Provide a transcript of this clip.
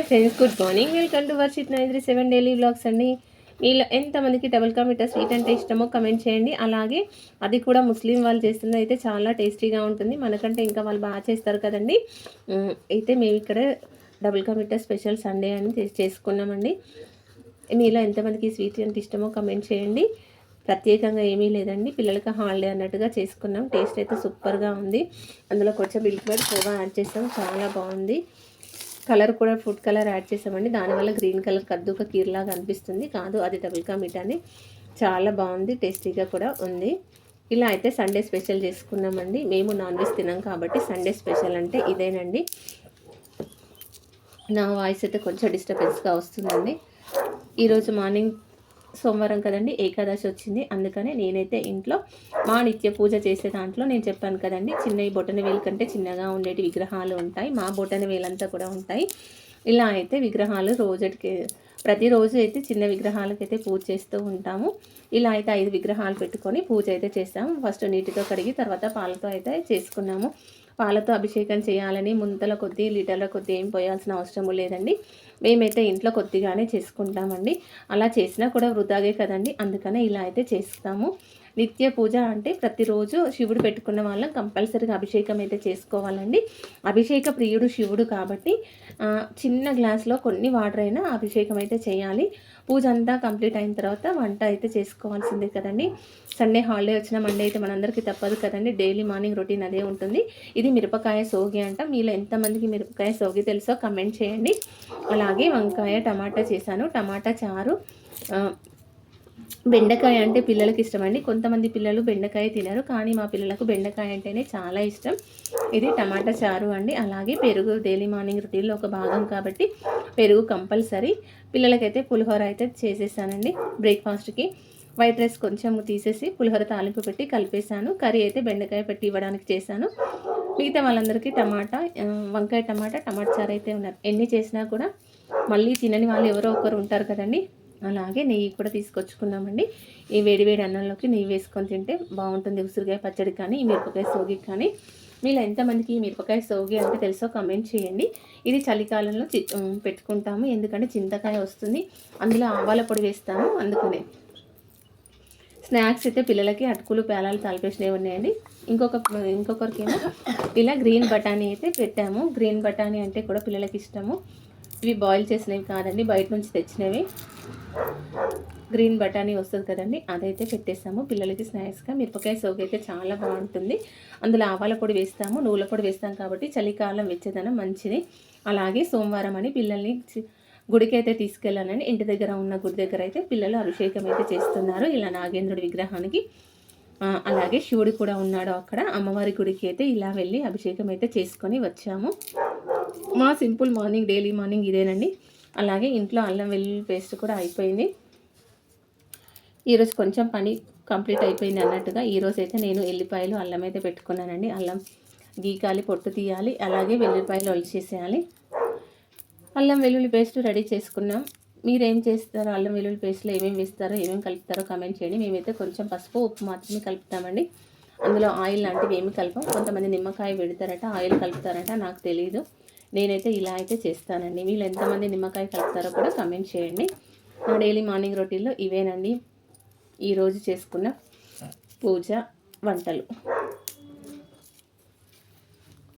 Hi friends good morning. Welcome to Varshith nine three seven daily blogs అండి. మీలో ఎంతమందికి double కా metre sweet అంటే ఇష్టమో కమెంట్ చేయండి. అలాగే అది కూడా ముస్లిం వాళ్ళు చేస్తుంది అయితే చాలా టేస్టీగా ఉంటుంది. మనకంటే ఇంకా వాళ్ళు బాగా చేస్తారు కదండి. అయితే మేము ఇక్కడ డబుల్ కా మీటర్ స్పెషల్ సండే అని చేసుకున్నామండి. మీలో ఎంతమందికి స్వీట్ అంటే ఇష్టమో కమెంట్ చేయండి. ప్రత్యేకంగా ఏమీ లేదండి. పిల్లలకి హాలిడే అన్నట్టుగా చేసుకున్నాం. టేస్ట్ అయితే సూపర్గా ఉంది. అందులో కొంచెం మిల్క్ మేడ్ కోవా యాడ్ చేస్తాం చాలా బాగుంది. కలర్ కూడా ఫుడ్ కలర్ యాడ్ చేసామండి. దానివల్ల గ్రీన్ కలర్ కద్దుక కీర్లాగా అనిపిస్తుంది. కాదు అది డబుల్ కా మీట్ అని చాలా బాగుంది టేస్టీగా కూడా ఉంది. ఇలా అయితే సండే స్పెషల్ చేసుకున్నామండి. మేము నాన్ వెజ్ తినాం కాబట్టి సండే స్పెషల్ అంటే ఇదేనండి. నా వాయిస్ అయితే కొంచెం డిస్టర్బెన్స్గా వస్తుందండి. ఈరోజు మార్నింగ్ సోమవారం కదండి ఏకాదశి వచ్చింది. అందుకనే నేనైతే ఇంట్లో మా నిత్య పూజ చేసే దాంట్లో నేను చెప్పాను కదండి చిన్న బొటన వేలు కంటే చిన్నగా ఉండేటి విగ్రహాలు ఉంటాయి. మా బొటన వేలంతా కూడా ఉంటాయి. ఇలా అయితే విగ్రహాలు రోజుకి ప్రతిరోజు అయితే చిన్న విగ్రహాలకైతే పూజ చేస్తూ ఉంటాము. ఇలా అయితే ఐదు విగ్రహాలు పెట్టుకొని పూజ అయితే చేస్తాము. ఫస్ట్ నీటితో కడిగి తర్వాత పాలతో అయితే చేసుకున్నాము. పాలతో అభిషేకం చేయాలని ముంతల కొద్దీ లీటర్ల కొద్దీ ఏం పోయాల్సిన అవసరం లేదండి. మేమైతే ఇంట్లో కొద్దిగానే చేసుకుంటామండి. అలా చేసినా కూడా వృధాగే కదండి. అందుకనే ఇలా అయితే చేస్తాము. నిత్య పూజ అంటే ప్రతిరోజు శివుడు పెట్టుకున్న వాళ్ళం కంపల్సరీగా అభిషేకం అయితే చేసుకోవాలండి. అభిషేక ప్రియుడు శివుడు కాబట్టి చిన్న గ్లాస్లో కొన్ని వాటర్ అయినా అభిషేకం అయితే చేయాలి. పూజ అంతా కంప్లీట్ అయిన తర్వాత వంట అయితే చేసుకోవాల్సిందే కదండి. సండే హాలిడే వచ్చిన మండే అయితే మనందరికీ తప్పదు కదండి. డైలీ మార్నింగ్ రొటీన్ అదే ఉంటుంది. ఇది మిరపకాయ సోగి అంట. మీలో ఎంతమందికి మిరపకాయ సోగి తెలుసో కమెంట్ చేయండి. అలాగే వంకాయ టమాటా చేశాను. టమాటా చారు బెండకాయ అంటే పిల్లలకి ఇష్టం అండి కొంతమంది పిల్లలు బెండకాయ తినరు కానీ మా పిల్లలకు బెండకాయ అంటేనే చాలా ఇష్టం. ఇది టమాటా చారు అండి. అలాగే పెరుగు డైలీ మార్నింగ్ రొటీన్లో ఒక భాగం కాబట్టి పెరుగు కంపల్సరీ. పిల్లలకైతే పులిహోర అయితే చేసేసానండి బ్రేక్ఫాస్ట్కి. వైట్ రైస్ కొంచెం తీసేసి పులిహోర తాలింపు పెట్టి కలిపేశాను. కర్రీ అయితే బెండకాయ పెట్టి ఇవ్వడానికి చేశాను. మిగతా వాళ్ళందరికీ టమాటా వంకాయ టమాటా టమాటా చారు అయితే ఉన్నారు. ఎన్ని చేసినా కూడా మళ్ళీ తినని వాళ్ళు ఎవరో ఒకరు ఉంటారు కదండి. అలాగే నెయ్యి కూడా తీసుకొచ్చుకున్నామండి. ఈ వేడి వేడి అన్నంలోకి నెయ్యి వేసుకొని తింటే బాగుంటుంది. ఉసిరికాయ పచ్చడి కానీ ఈ మిరపకాయ సోగి కానీ. మీలో ఎంతమందికి మిరపకాయ సోగి అంటే తెలుసో కమెంట్ చేయండి. ఇది చలికాలంలో పెట్టుకుంటాము. ఎందుకంటే చింతకాయ వస్తుంది. అందులో ఆవాల పొడి వేస్తాము. అందుకనే. స్నాక్స్ అయితే పిల్లలకి అటుకులు పేలాలు తలపేసినవి ఉన్నాయండి. ఇంకొక ఇంకొకరికేమో ఇలా గ్రీన్ బఠానీ అయితే పెట్టాము. గ్రీన్ బఠానీ అంటే కూడా పిల్లలకి ఇష్టము. ఇవి బాయిల్ చేసినవి కాదండి. బయట నుంచి తెచ్చినవి. గ్రీన్ బఠానీ వస్తుంది కదండి అదైతే పెట్టేస్తాము. పిల్లలకి స్నాక్స్గా మిరపకాయ సోకి అయితే చాలా బాగుంటుంది. అందులో ఆవాల పొడి వేస్తాము నువ్వుల పొడి వేస్తాం కాబట్టి చలికాలం వెచ్చదనం మంచిది. అలాగే సోమవారం అని పిల్లల్ని గుడికి అయితే తీసుకెళ్ళాలని ఇంటి దగ్గర ఉన్న గుడి దగ్గర అయితే పిల్లలు అభిషేకం అయితే చేస్తున్నారు. ఇలా నాగేంద్రుడి విగ్రహానికి. అలాగే శివుడు కూడా ఉన్నాడు అక్కడ. అమ్మవారి గుడికి అయితే ఇలా వెళ్ళి అభిషేకం అయితే చేసుకొని వచ్చాము. మా సింపుల్ మార్నింగ్ డైలీ మార్నింగ్ ఇదేనండి. అలాగే ఇంట్లో అల్లం వెల్లుల్లి పేస్ట్ కూడా అయిపోయింది. ఈరోజు కొంచెం పని కంప్లీట్ అయిపోయింది అన్నట్టుగా ఈరోజు అయితే నేను ఎల్లిపాయలు అల్లం అయితే పెట్టుకున్నానండి. అల్లం గీకాలి పొట్టు తీయాలి అలాగే వెల్లుల్లిపాయలు ఒలిచేసేయాలి అల్లం వెల్లుల్లి పేస్ట్ రెడీ చేసుకున్నాం. మీరేం చేస్తారో అల్లం వెల్లుల్లి పేస్ట్లో ఏమేమి వేస్తారో ఏమేమి కలుపుతారో కమెంట్ చేయండి. మేమైతే కొంచెం పసుపు ఉప్పు మాత్రమే కలుపుతామండి. అందులో ఆయిల్ లాంటివి ఏమి కలపం. కొంతమంది నిమ్మకాయ పెడతారట ఆయిల్ కలుపుతారట నాకు తెలియదు నేనైతే ఇలా అయితే చేస్తానండి. వీళ్ళు ఎంతమంది నిమ్మకాయ కలుపుతారో కూడా కమెంట్ చేయండి. నా డైలీ మార్నింగ్ రొటీన్లో ఇవేనండి. ఈరోజు చేసుకున్న పూజ వంటలు.